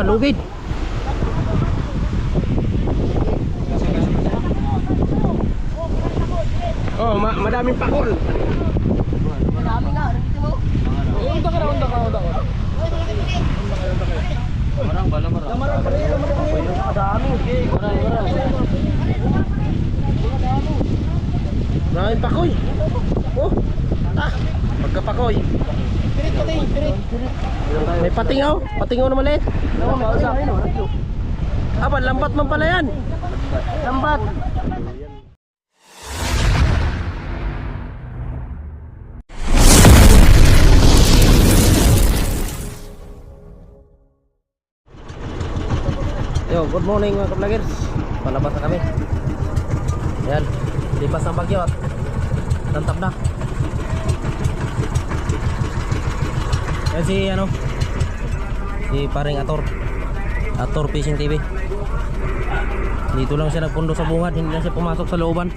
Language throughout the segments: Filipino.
Aba, lugid. Oh, ma madaming pakol. Nandito mo. Unta ka na, unta ka, unta ka. Marang ba, lamarang? Lamarang pa rin, lamarang pa rin. Madami. Marang, marang. Maraming pakoy. Oh. Ah, pagkapakoy. Pirit pati, pirit. May patingaw, patingaw na maliit. Aba, lambat man pala yan. Lambat. Yo, good morning mga kablagers. Palabas na kami. Yan, lipas ng bagyo at tantap na. Yan si ano, si paring Ator. Ator Fishing TV. Dito lang siya nagpundo sa bungad, hindi lang siya pumasok sa looban.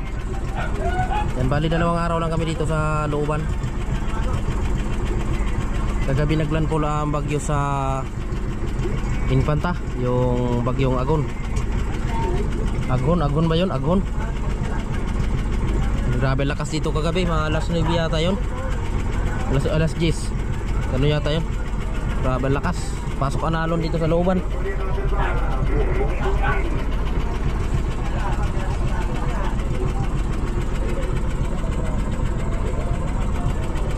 Yan, bali dalawang araw lang kami dito sa looban. Kagabi naglandfall ang bagyo sa Infanta, yung bagyong Agon. Agon, Agon ba yun? Agon. Grabe lakas dito kagabi, mga alas 9 yata yun. Alas, alas 10. Ano yata yun? Grabe lakas. Pasok analon dito sa looban.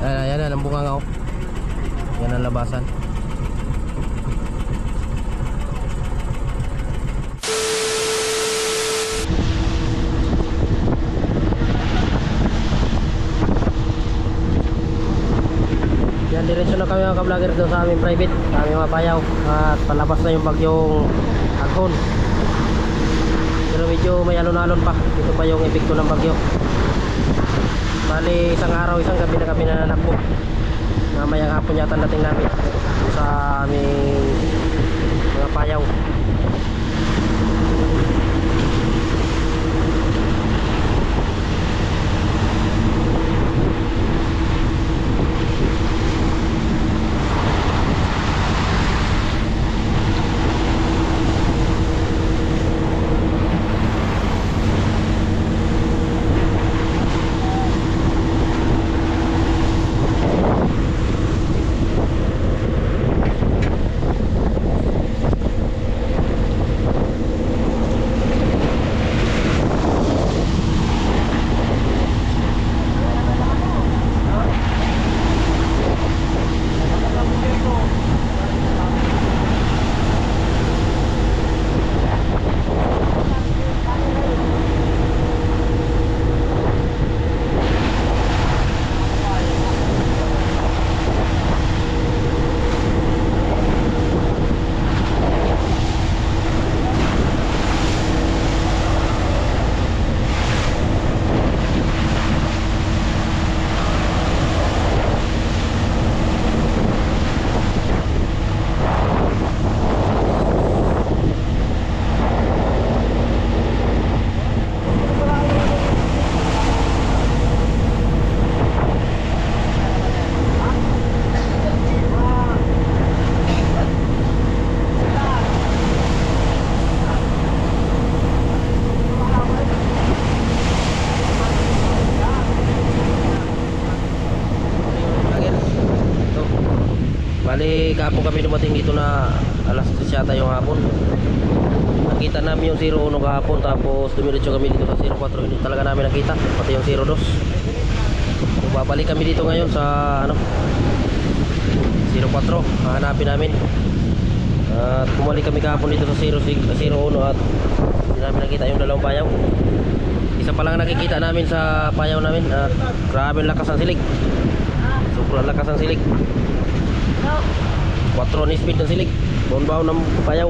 Ayan, ayan, ang bunga nga oh. Yan ang labasan. Diretso na kami mga ka-vlogger doon sa aming private, sa aming mga bayaw at palabas na yung bagyong aghon. Pero medyo may alon-alon pa, ito pa yung epekto ng bagyo. Bali, isang araw, isang gabi na kami nananakbo. Mamayang hapon yata dating namin sa aming mga payaw. Kahapon kami dumating dito na alas 3 yata yung hapon. Nakita namin yung 01 kahapon tapos dumiretso kami dito sa 04. Hindi talaga namin nakita, pati yung 02. So, babalik kami dito ngayon sa ano 04. Hahanapin namin. At bumalik kami kahapon dito sa 06, 01 at hindi namin nakita yung dalawang payaw. Isa pa lang nakikita namin sa payaw namin at grabe ang lakas ng silig. Sobrang lakas ng silig. 4 ni speed ng silig. Bonbaw ng payaw.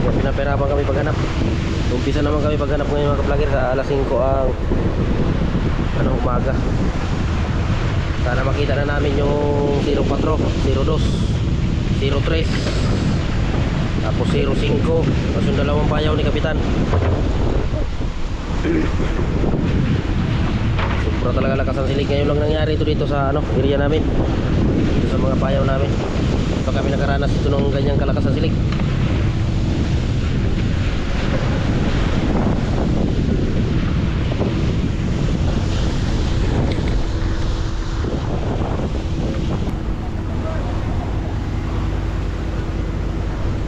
Kaya pinaperapan kami paghanap. Umpisa naman kami paghanap ngayon mga ka-vlogger sa alas 5 ang ano umaga. Sana makita na namin yung 04, 02, 03. Tapos 05. Tapos yung dalawang payaw ni Kapitan. Sobra talaga lakas ang silig. Ngayon lang nangyari ito dito sa ano, area namin. Dito sa mga payaw namin. Pa kami nakaranas ito ng ganyang kalakas ng silig.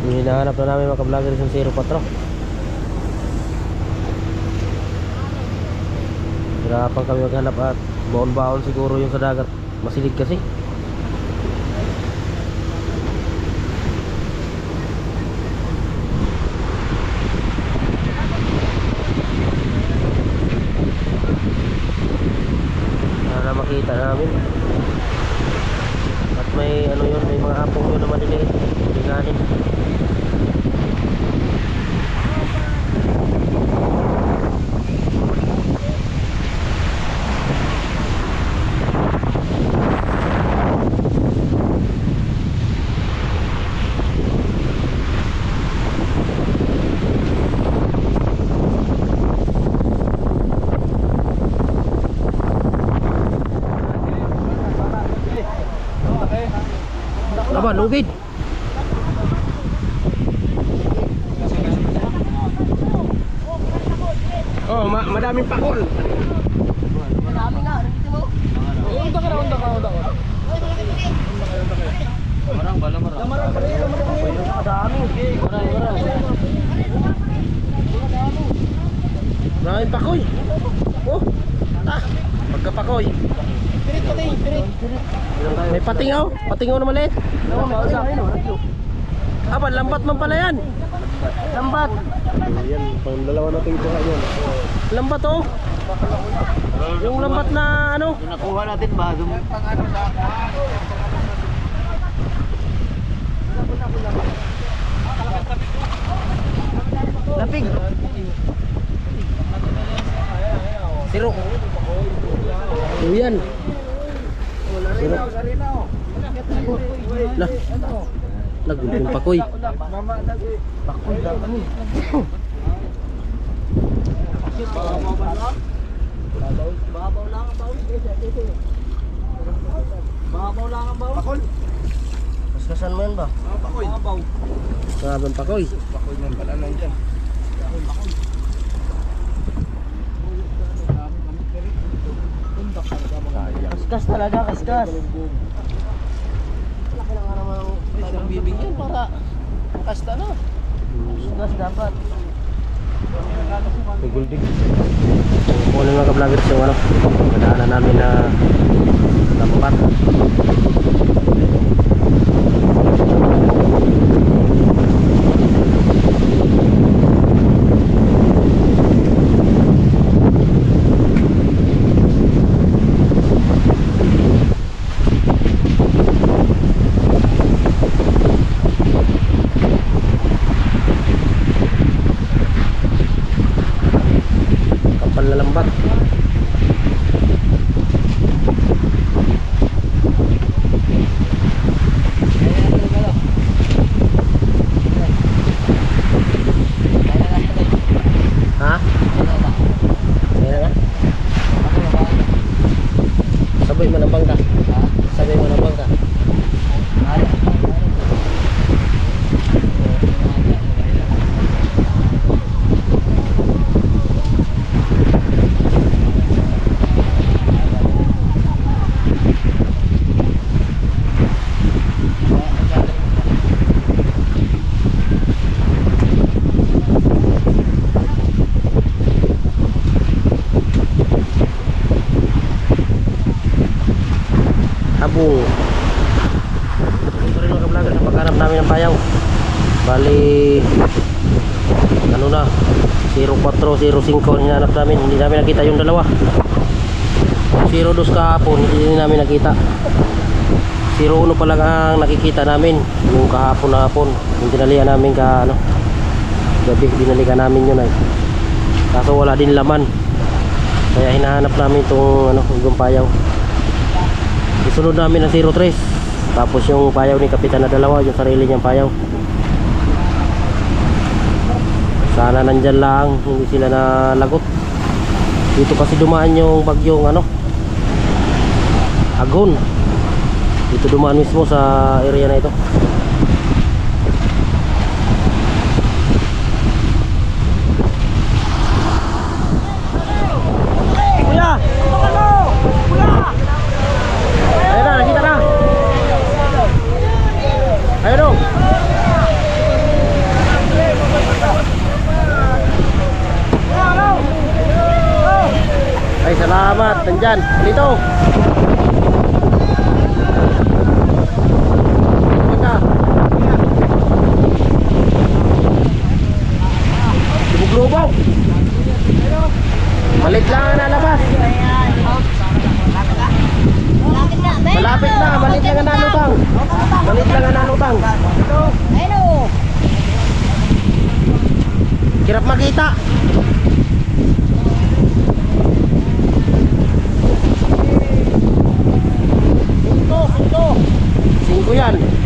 Hinahanap na namin mga ka-vlogger yung 04 Hirapan kami maghanap at baon-baon siguro yung sa dagat. Masilig kasi Sana makita namin At may ano yun, may mga apong yun na maliliit Linganin Aba, lugid Oh, ma madaming pakol Marami nga, nandito mo. Unda ka na, unda ka, unda ka. Marang ba, lamarang? Lamarang pa rin, Madami. Marang, marang. Maraming pakoy Oh, ah, pagkapakoy Pirit pa tayo, pirit. May patingaw, patingaw na maliit oh. Aba, lambat man pala yan Lambat. Yan, pang dalawa nating kuha yan Lambat oh Yung lambat na ano? Nakuha natin ba? Dum Lapig. Siro Oh, yan. Siro Lah Nagulong pakoy Bakul dami. Babaw lang ang bawis. Babaw lang ang bawis. Bakul. Kaskasan mo yan ba? Babaw. Grabe ang pakoy Pakoy man pala nandyan. Kaskas talaga, kaskas. Laki lang nga naman Isang bibigyan para kasta na. kaskas dapat. Guldig. Muna mga ka-vloggers yung ano, madaanan namin na lambat. Kapal na lambat. Ha? Kaya na? Sabay mo ng bangka. Sabay mo ng bangka. Habong. Ito rin mga vlogger namin ng payaw. Bali, ano na, 0405 ang hinahanap namin. Hindi namin nakita yung dalawa. 02 kahapon, hindi namin nakita. 01 pa lang ang nakikita namin. Yung kahapon na hapon. Yung dinalihan namin ka, ano, gabi, dinalikan namin yun ay. Kaso wala din laman. Kaya hinahanap namin itong, ano, yung payaw. Isunod namin ang 03 Tapos yung payaw ni Kapitan na dalawa Yung sarili niyang payaw. Sana nandyan lang Hindi sila nalagot. Dito kasi dumaan yung bagyong ano Agon. Dito dumaan mismo sa area na ito. Kuya! Ayun na, nakita na. Ayun o. Ay, Nandyan. Dito. Lubog-lubog. Malit lang ang nalabas. Malapit na. Malit lang ang nalutang. Malit lang ang nalutang. Hirap makita. Yan.